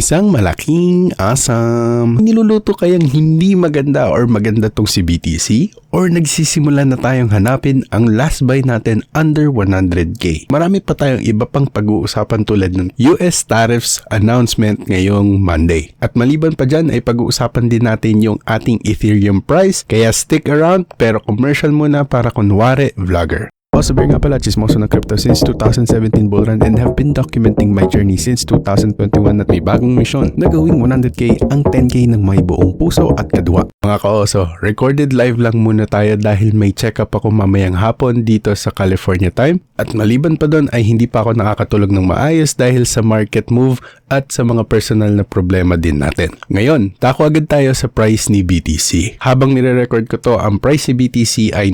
Isang malaking asam. Niluluto kayang hindi maganda or maganda tong si BTC? Or nagsisimula na tayong hanapin ang last buy natin under 100k? Marami pa tayong iba pang pag-uusapan tulad ng US tariffs announcement ngayong Monday. At maliban pa dyan ay pag-uusapan din natin yung ating Ethereum price. Kaya stick around pero commercial muna para kunwari vlogger. Also, bear nga pala, chismoso ng crypto since 2017 bull run and have been documenting my journey since 2021 at may bagong mission na gawing 100k ang 10k ng may buong puso at kadwa. Mga kaoso, recorded live lang muna tayo dahil may check-up ako mamayang hapon dito sa California time at maliban pa doon ay hindi pa ako nakakatulog ng maayos dahil sa market move at sa mga personal na problema din natin. Ngayon, tako agad tayo sa price ni BTC. Habang nire-record ko to, ang price ni BTC ay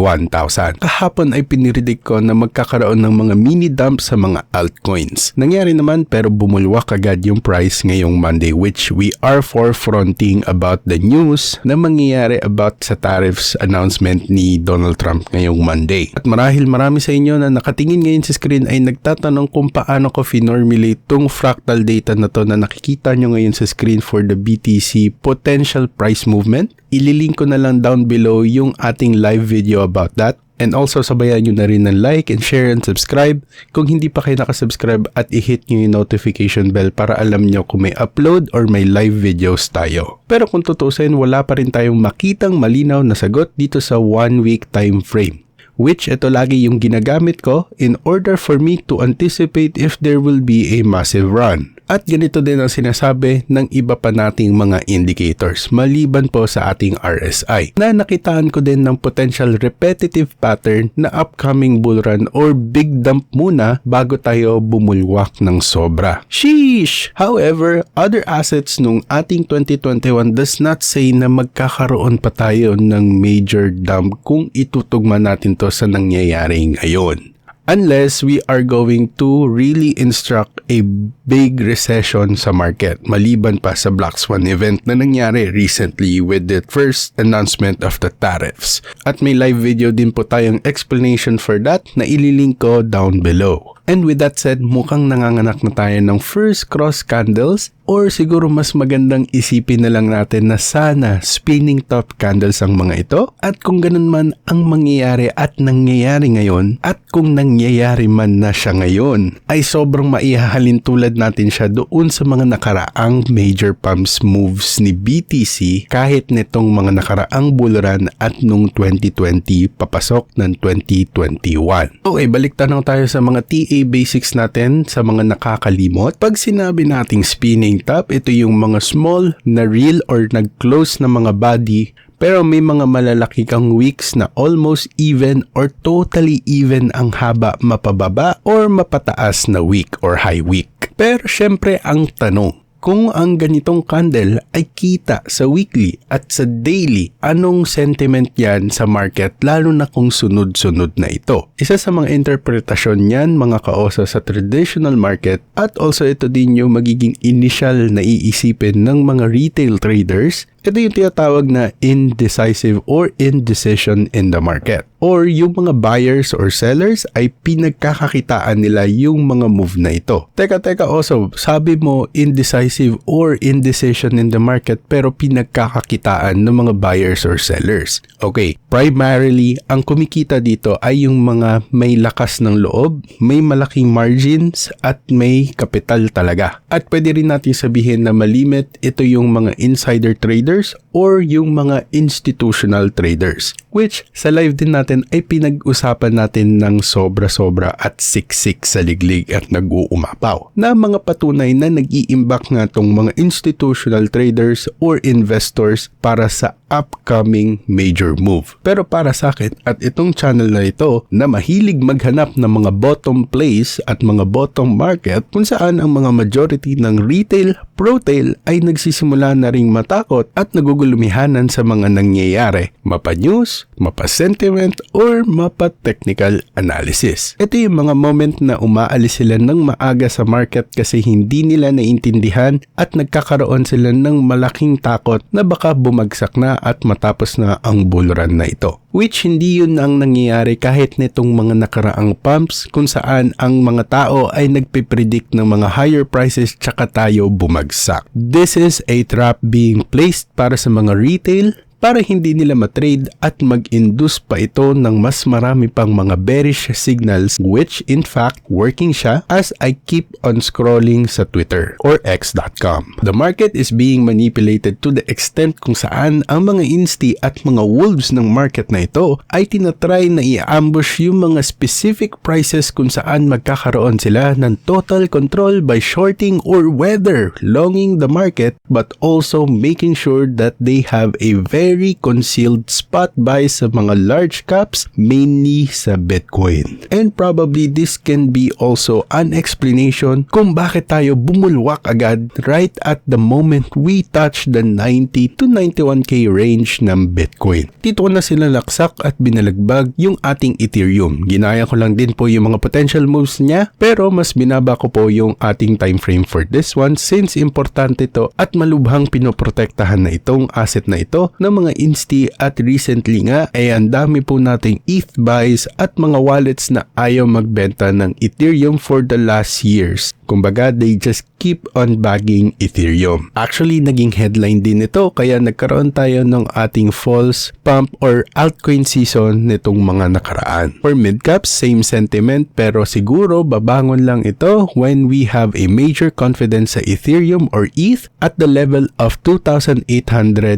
97,821,000. Kahapon ay piniridig ko na magkakaroon ng mga mini dump sa mga altcoins. Nangyari naman pero bumulwak agad yung price ngayong Monday which we are forefronting about the news na mangyayari about sa tariffs announcement ni Donald Trump ngayong Monday. At marahil marami sa inyo na nakatingin ngayon sa screen ay nagtatanong kung paano ko finormulate tong fractal data na to na nakikita nyo ngayon sa screen for the BTC potential price movement. Ililink ko na lang down below yung ating live video about that. And also sabayan nyo na rin ng like and share and subscribe kung hindi pa kayo nakasubscribe at i-hit nyo yung notification bell para alam nyo kung may upload or may live videos tayo. Pero kung tutusin, wala pa rin tayong makitang malinaw na sagot dito sa one week time frame which ito lagi yung ginagamit ko in order for me to anticipate if there will be a massive run. At ganito din ang sinasabi ng iba pa nating mga indicators maliban po sa ating RSI na nakitaan ko din ng potential repetitive pattern na upcoming bull run or big dump muna bago tayo bumulwak ng sobra. Sheesh! However, other assets nung ating 2021 does not say na magkakaroon pa tayo ng major dump kung itutugma natin to sa nangyayari ngayon unless we are going to really instruct a big recession sa market maliban pa sa Black Swan event na nangyari recently with the first announcement of the tariffs. At may live video din po tayong explanation for that na ililink ko down below. And with that said, mukhang nanganganak na tayo ng first cross candles or siguro mas magandang isipin na lang natin na sana spinning top candles ang mga ito at kung ganun man ang mangyayari at nangyayari ngayon at kung nangyayari man na siya ngayon ay sobrang maihahalin tulad natin siya doon sa mga nakaraang major pumps moves ni BTC kahit nitong mga nakaraang bullrun at nung 2020 papasok ng 2021. Okay, balik tanong tayo sa mga TA basics natin sa mga nakakalimot. Pag sinabi nating spinning top, ito yung mga small na real or nag-close na mga body pero may mga malalaki kang wicks na almost even or totally even ang haba mapababa or mapataas na wick or high wick. Pero syempre ang tanong, kung ang ganitong candle ay kita sa weekly at sa daily, anong sentiment yan sa market lalo na kung sunod-sunod na ito? Isa sa mga interpretasyon niyan mga kaosa sa traditional market at also ito din yung magiging initial na iisipin ng mga retail traders ito yung tinatawag na indecisive or indecision in the market. Or yung mga buyers or sellers ay pinagkakakitaan nila yung mga move na ito. Teka, teka also, sabi mo indecisive or indecision in the market pero pinagkakakitaan ng mga buyers or sellers. Okay, primarily, ang kumikita dito ay yung mga may lakas ng loob, may malaking margins at may kapital talaga. At pwede rin natin sabihin na malimit ito yung mga insider traders or yung mga institutional traders. Which sa live din natin ay pinag-usapan natin ng sobra-sobra at siksik sa liglig at nag-uumapaw na mga patunay na nag-iimbak nga tong mga institutional traders or investors para sa upcoming major move. Pero para sa akin at itong channel na ito na mahilig maghanap ng mga bottom place at mga bottom market kung saan ang mga majority ng retail, pro-tail ay nagsisimula na ring matakot at nagugulumihanan sa mga nangyayari. Mapa News, news, mapa sentiment, or mapa technical analysis. Ito yung mga moment na umaalis sila ng maaga sa market kasi hindi nila naintindihan at nagkakaroon sila ng malaking takot na baka bumagsak na at matapos na ang bull run na ito. Which hindi yun ang nangyayari kahit nitong mga nakaraang pumps kung saan ang mga tao ay nagpipredict ng mga higher prices tsaka tayo bumagsak. This is a trap being placed para sa mga retail para hindi nila matrade at mag-induce pa ito ng mas marami pang mga bearish signals which in fact working siya as I keep on scrolling sa Twitter or x.com. The market is being manipulated to the extent kung saan ang mga insti at mga wolves ng market na ito ay tinatry na i-ambush yung mga specific prices kung saan magkakaroon sila ng total control by shorting or whether longing the market but also making sure that they have a very very concealed spot buy sa mga large caps, mainly sa Bitcoin. And probably this can be also an explanation kung bakit tayo bumulwak agad right at the moment we touch the 90 to 91k range ng Bitcoin. Dito ko na sila laksak at binalagbag yung ating Ethereum. Ginaya ko lang din po yung mga potential moves niya pero mas binaba ko po yung ating time frame for this one since importante to at malubhang pinoprotektahan na itong asset na ito ng mga insti at recently nga ay ang dami po nating ETH buys at mga wallets na ayaw magbenta ng Ethereum for the last years. Kumbaga, they just keep on bagging Ethereum. Actually, naging headline din ito kaya nagkaroon tayo ng ating false pump or altcoin season nitong mga nakaraan. For midcaps, same sentiment pero siguro babangon lang ito when we have a major confidence sa Ethereum or ETH at the level of 2,800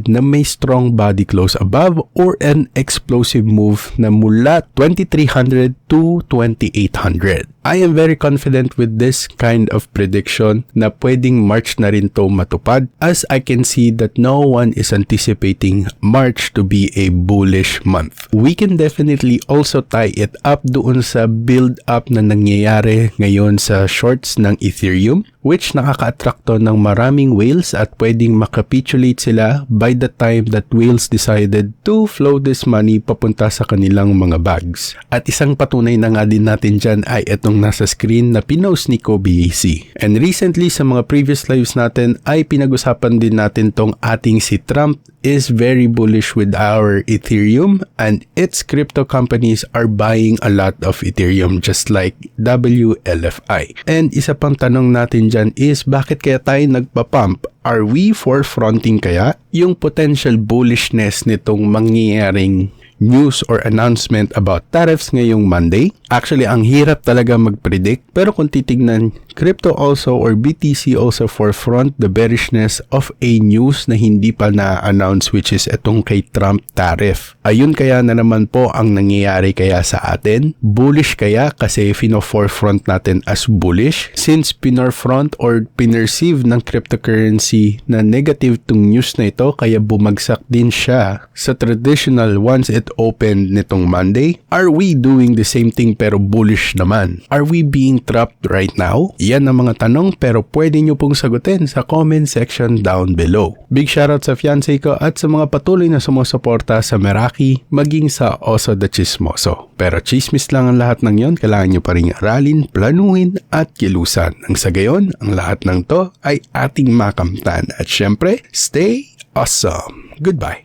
na may strong body close above or an explosive move na mula 2,300 to 2,800. I am very confident with this kind of prediction na pwedeng March na rin to matupad as I can see that no one is anticipating March to be a bullish month. We can definitely also tie it up doon sa build up na nangyayari ngayon sa shorts ng Ethereum which nakaka-attract to ng maraming whales at pwedeng makapitulate sila by the time that whales decided to flow this money papunta sa kanilang mga bags. At isang patunay na nga din natin dyan ay itong nasa screen na pinost ni Kobe AC. And recently sa mga previous lives natin ay pinag-usapan din natin tong ating si Trump is very bullish with our Ethereum and its crypto companies are buying a lot of Ethereum just like WLFI. And isa pang tanong natin dyan is bakit kaya tayo nagpa-pump? Are we forefronting kaya yung potential bullishness nitong mangyayaring news or announcement about tariffs ngayong Monday. Actually, ang hirap talaga mag-predict pero kung titignan, crypto also or BTC also forefront the bearishness of a news na hindi pa na-announce which is itong kay Trump tariff. Ayun kaya na naman po ang nangyayari kaya sa atin. Bullish kaya kasi fino-forefront natin as bullish since pinorfront or pinerceive ng cryptocurrency na negative tong news na ito kaya bumagsak din siya sa traditional once it opened nitong Monday? Are we doing the same thing pero bullish naman? Are we being trapped right now? Yan ang mga tanong pero pwede nyo pong sagutin sa comment section down below. Big shoutout sa fiancé ko at sa mga patuloy na sumusuporta sa Meraki maging sa Oso the Chismoso. Pero chismis lang ang lahat ng yon, kailangan nyo pa rin aralin, planuhin at kilusan. Ang sa gayon, ang lahat ng to ay ating makamtan. At syempre, stay awesome. Goodbye.